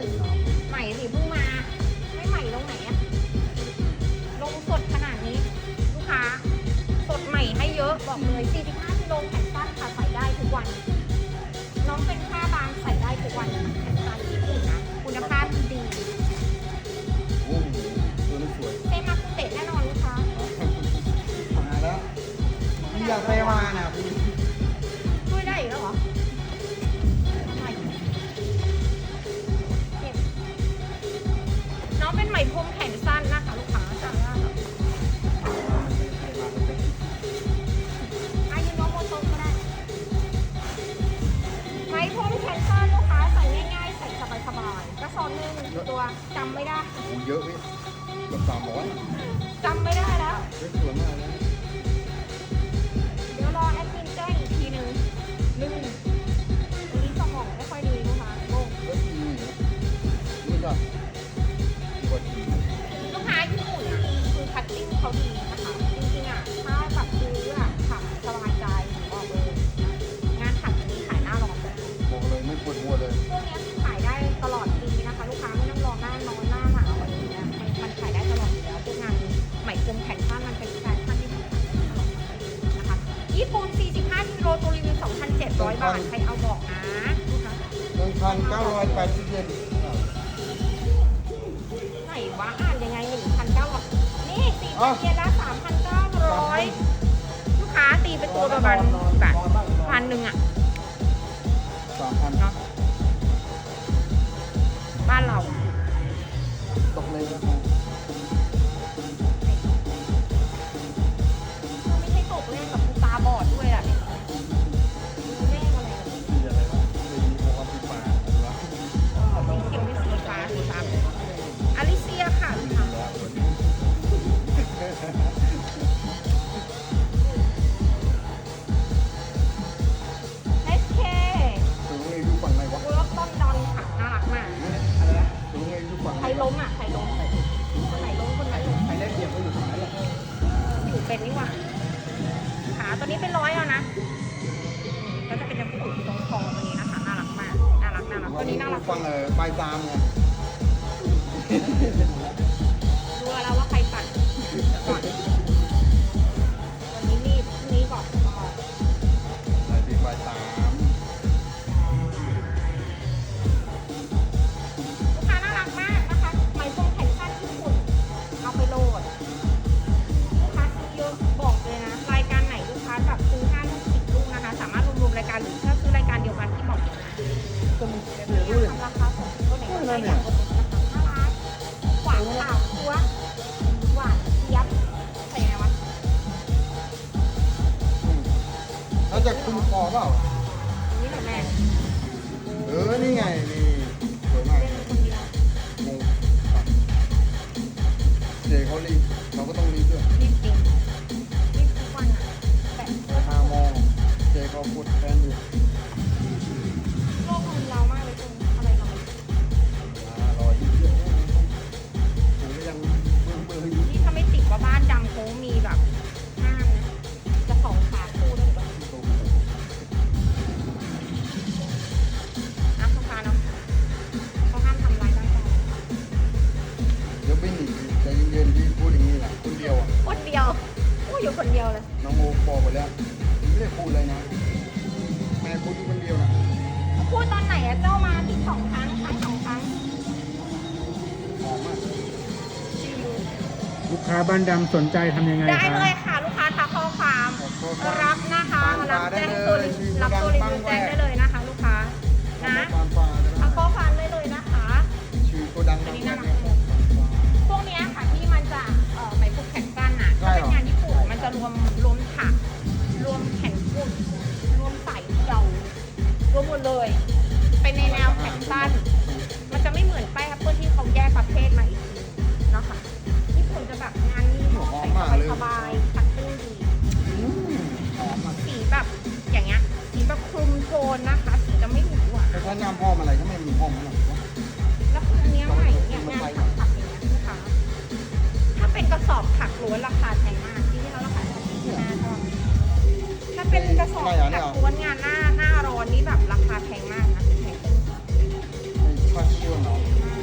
มันก็ใหม่นะใหม่สิเพิ่งมา ไม่ใหม่ตรงไหนอะลงสดขนาดนี้ ลูกค้า สดใหม่ให้เยอะบอกเลย 45กิโลแขนสั้นค่ะใส่ได้ทุกวัน น้องเป็นผ้าบางใส่ได้ทุกวันแขนสั้นญี่ปุ่นนะคุณภาพดีโอ้โหตัวนี้สวยเซมาคุเตะแน่นอนลูกค้า มาแล้วพี่อยากไปมาน่ะ หนึ่งตัวจำไม่ได้โอ้โหเยอะพี่เกือบสามร้อยจำไม่ได้แล้ว เฮ้ยสวยมากเลยเดี๋ยวรอแอดมินแจ้งอีกทีหนึ่งลืมวันนี้สมองไม่ค่อยดีลูกค้าโงงแล้วทีนี่นะนี่ก็ดีกว่าทีลูกค้าญี่ปุ่นอะคือคัตติ้งเขาดีนะคะานเรา ล้มอะ ใครล้มคนไหนล้มคนนั้นล้มใครได้เปรียบก็อยู่ฝั่งนั้นแหละอยู่เป็นนี่หว่าขาตัวนี้เป็นร้อยแล้วนะ ก็จะเป็นจมูกตรงคอตัวนี้นะคะ น่ารักมาก น่ารักน่ารักตัวนี้น่ารัก ฟังเออปลายตามไง เจเขารีบเราก็ต้องรีบด้วยรีบจริงรีบทุกวันอะแต่ไปหาโมองเจเขาปวดแฟนอยู่โลกของเรามากเลยคุณอะไรเราไม่รู้อ่ารอยเยอะผมก็ยังเบื่อเบื่ออยู่นี่ถ้าไม่ติดว่าบ้านดำโค้งมีแบบ อยู่คนเดียวเลยน้องโมบอกไปแล้วไม่ได้พูดเลยนะแม่พูดอยู่คนเดียวนะพูดตอนไหนอะเจ้ามาที่สองครั้งครั้งสองครั้งหอมมากลูกค้าบ้านดำสนใจทำยังไงได้คเลรัยบค่ะ ลูกค้าทักข้อความขอโทษครับ รับนะคะบ้านรับฟ้าได้แจ้งเลยตัวรีชื่อรับตัวรีบ้านวิวแหวแจ้งกได้เลยนะคะ ลูกค้านะบานฟ้าไมันจะรวมรวมถัก รวมแขนกุดรวมสายเดี่ยวรวมหมดเลย เป็นในแนวแขนสั้น มันจะไม่เหมือนแป้งเพื่อที่เขาแยกประเภทมาอีกทีเนาะค่ะญี่ปุ่นจะแบบงานนี้มอใส่สบายๆคัตติ้งดีอืมหอมอะสีแบบอย่างเงี้ยสีแบบคลุมโทนนะคะ สีจะไม่หวือหวาแต่ถ้าน้ำหอมอะไรก็ไม่มีหอมขนาดนี้วะแล้วคืออันเนี้ยใหม่เนี่ยงานถักถักอย่างเงี้ยลูกค้าถ้าเป็นกระสอบถักล้วนราคาแพง มากที่นี่เราราคาแค่ที่ห้าก็กระสอบอะไรอะแบเนี่ยบม้วนงานหน้าหน้าร้อนนี่แบบราคาแพงมากนะแพงไอ้ผ้าเชื่อมเนาะมาก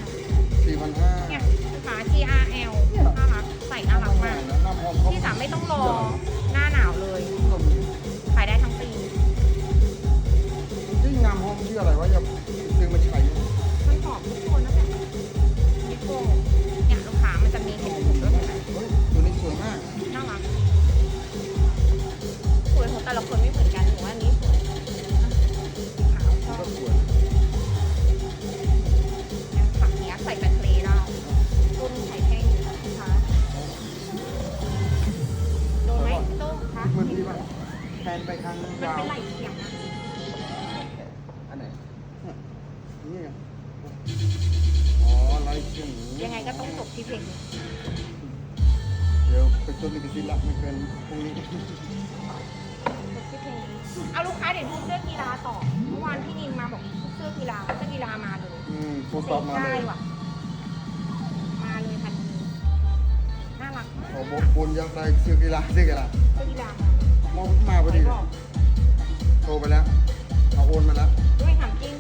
สี่พันห้าเนี่ยฝา GRL น่ารักใส่น่ารักมากน้ำหอมเขาที่สามไม่ต้องรอหน้าหนาวเลยขายได้ทั้งปีที่งามห้องชื่ออะไรวะอย่าดึงมาใช้มันหอมทุกคนนะเนี่ยนิโก้เนี่ยลูก แต่ละคนไม่เหมือนกัน อืมโฟตอบมาเลได้ยว่ะ มาเลยทันทีน่ารักมากขอบอกคุณอยากได้เสื้อกีฬาเสื้อกีฬาเสื้อกีฬามองมาพอดีใครบอกโทรไปแล้วเอาโอนมาแล้วด้วยถามจริง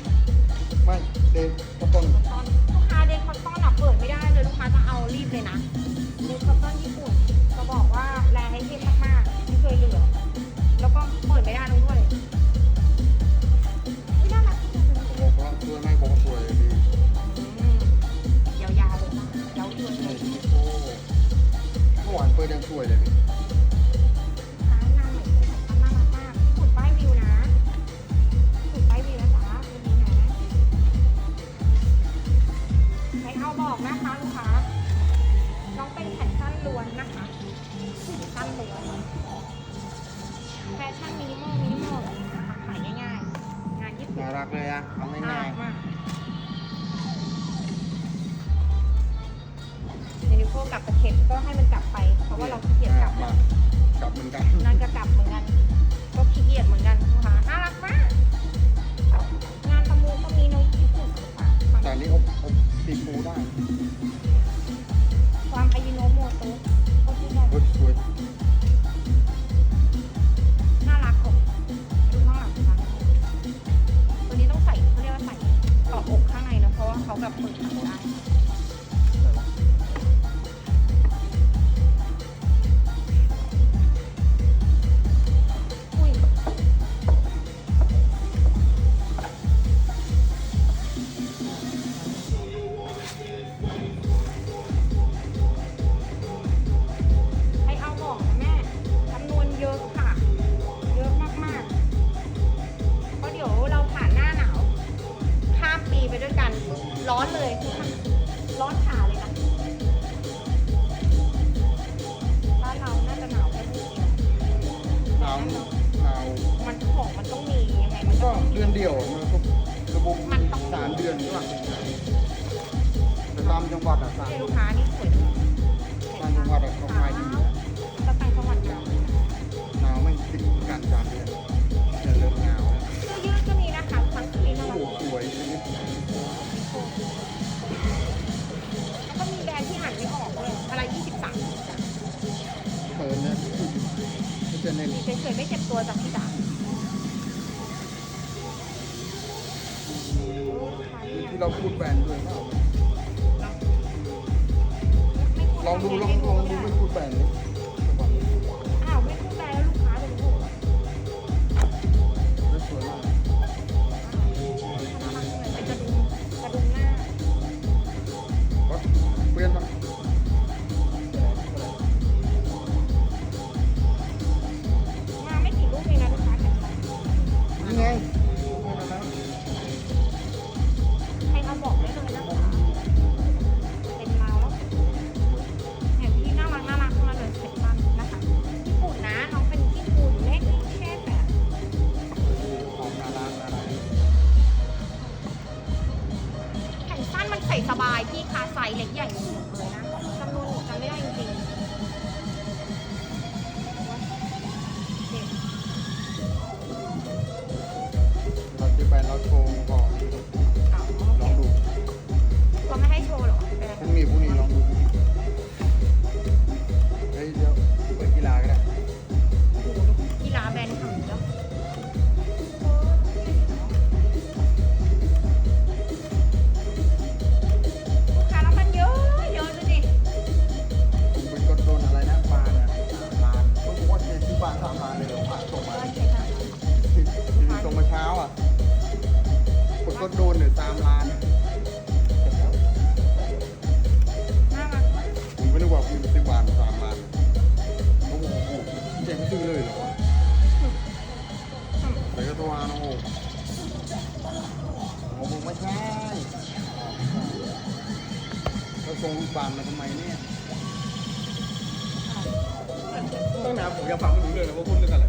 ไม่เดนกระต้นคอตตอนลูกค้าเดนคอตตอนอะเปิดไม่ได้เลยลูกค้าจะเอารีบเลยนะเดนคอตตอนญี่ปุ่นจะบอกว่าแรงให้เทพมากๆไม่เคยเหลือ แล้วก็เปิดไม่ได้แล้วด้วย ก้กลับตะเข็บก็ให้มันกลับไป เพราะว่าเราขี้เกียจกลับมากลับเหมือนกันนั่นก็กลับเหมือนกัน ก็ขี้เกียจเหมือนกันนะคะน่ารักมาก งานประมูลก็มีน้องญี่ปุ่นค่ะแต่อันนี้อบอบตีปูได้ ความอายุโนโมโตะ เดือนเดียวมันก็ระบบมันต้อง สามเดือนใช่ป่ะแต่ตามจังหวัดอะสาม ให้ลูกค้านี่สวยจังเลยตามจังหวัดอะเขาขายดีนะก็ต่างจังหวัดหนาวหนาวไม่ติดกันสามเดือนจะเริ่มหนาวแล้วเสื้อยืดก็มีนะคะทั้งคืนน่าโอ้รักโหสวยชีวิตแล้วก็มีแบรนด์ที่อ่านไม่ออกเลยอะไร 23เปิดเนี่ยไม่เป็นในมีเฉยๆไม่เจ็บตัวจากที่ด่า ที่เราพูดแบรนด์ด้วยเปล่าดลองดูลองลองดูไม่พูดแบรนด์ ถโดนหรือตามร้าน น่ารักมกผมไม่รู้ว่าคุณสิบวันตามร้านโอ้โหเจ๋งจื้อเลยเหรอไปกระตัวนะโอ้โหผมไม่ใช่เราทรงรูานมาทำไมเนี่ยต้องนานผมอยากฟังไม่รู้เรื่อลยว่าพูดเรื่องอะไร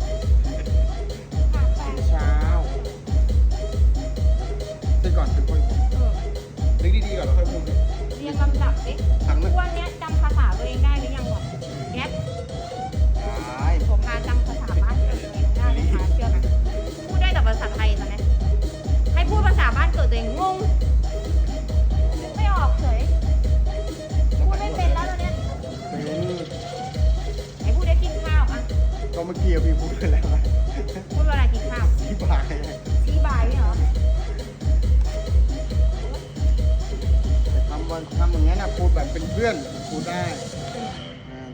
ทำอย่างนั้นนะพูดแบบเป็นเพื่อนพูดได้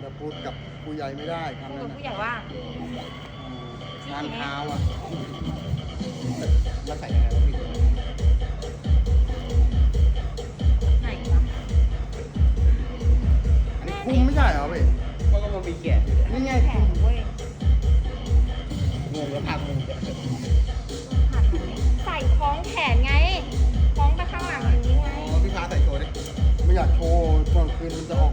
แต่พูดกับผู้ใหญ่ไม่ได้คำพูดนั้นบนะผู้ใหญ่ว่า งานเท้าอะแล้วใส่ยังไงวะพี่ไหนรอันนี้คุมไม่ใช่เหรอเพี่มันก็มันมีแกะอยู่นี่ไงแผคุมเว้ยงงแล้วพัคงงจะใส่ของแขนไง けるぞ。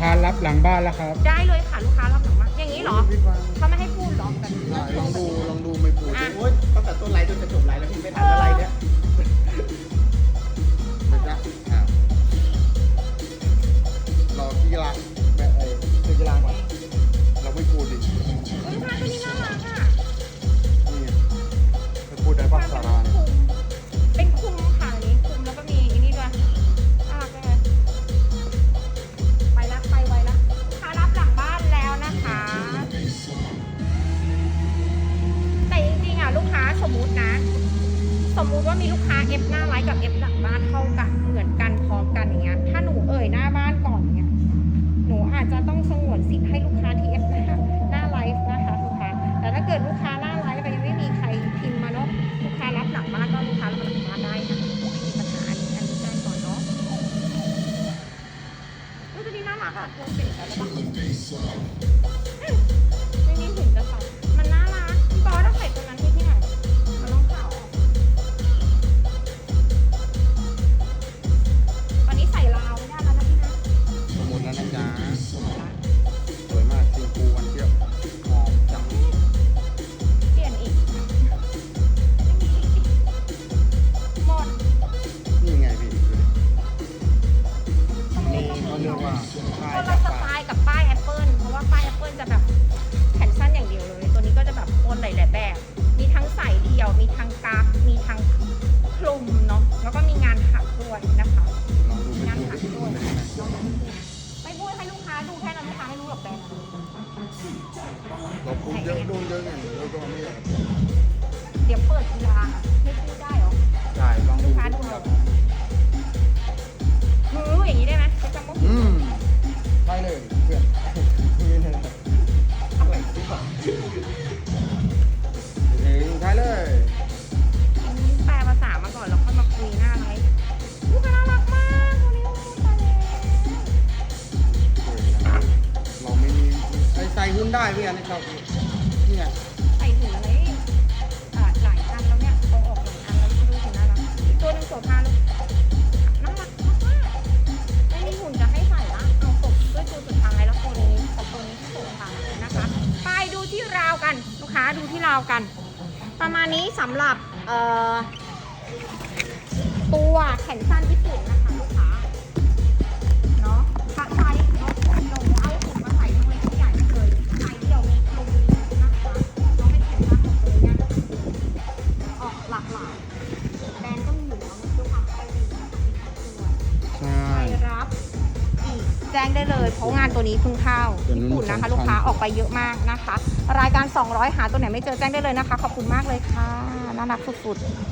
ค้ารับหลังบ้านแล้วครับ ได้เลยค่ะลูกค้ารับหลังบ้านอย่างนี้เหรอเขาไม่ให้พูดหรอแบบนลองดูลองดูไม่พูดโอ๊ยตั้งแต่ต้นไลฟ์จนจะจบไลฟ์แล้วพี่ไม่ทันอะไรเนี่ยไม่ไดรอพี่กีฬแบบไอ้พี่กีฬาก่เราไม่พูดดิยพานี่าระพูดได้ภาษา มมุติว่ามีลูกค้าเอฟหน้าไลฟ์กับเอฟหลังบ้านเท่ากัน เหมือนกันพร้อมกันอย่างเงี้ย ถ้าหนูเอ่ยหน้าบ้านก่อนเนี่ย หนูอาจจะต้องสงวนสิทธิ์ให้ลูกค้าที่เอฟหน้าหน้าไลฟ์นะคะลูกค้า แต่ถ้าเกิดลูกค้าหน้าไลฟ์ไปยังไม่มีใครพิมพ์มาเนาะ ลูกค้ารับหลังบ้านก็ลูกค้ารับหลังบ้านได้นะไม่มีปัญหาอันนี้อันนี้แจ้งก่อนเนาะรู้ตัวนี้น่ารักอะตัวเป็นแบบนี้ หลายแบบ มีทั้งใส่เดี่ยว มีทั้งกั๊กมีทั้งคลุมเนาะ แล้วก็มีงานถักด้วยนะคะงานถักด้วยไม่พูดให้ลูกค้าดูแค่นั้นลูกค้าไม่รู้หรอกแบรนด์เราพูดเยอะดูเยอะไงเราก็ไม่เดี๋ยวเปิดกีฬาไม่พูดได้หรอใช่ลองดูลูกค้าดูเลย อ่อตัวแขนสั้นญี่ปุ่นนะคะลูกค้าเนาะถ้าใช้เนาะลงเอาถุงมาใส่ทั้งเล็กทั้งใหญ่ได้เลยใส่เดี่ยวมีลงมีนะคะเราไม่แขนสั้นหมดเลยเนี่ยออกหลากหลายแบรนด์ก็มีอยู่แล้วด้วยความเข้าดีนะคะมีทั้งตัวใช่ใครรับอีกแจ้งได้เลย เพราะงานตัวนี้เพิ่งเข้าตัวนู้นญี่ปุ่นนะคะสองพันลูกค้าออกไปเยอะมากนะคะ รายการ 200 หาตัวไหนไม่เจอแจ้งได้เลยนะคะ ขอบคุณมากเลยค่ะ น่ารักสุดๆ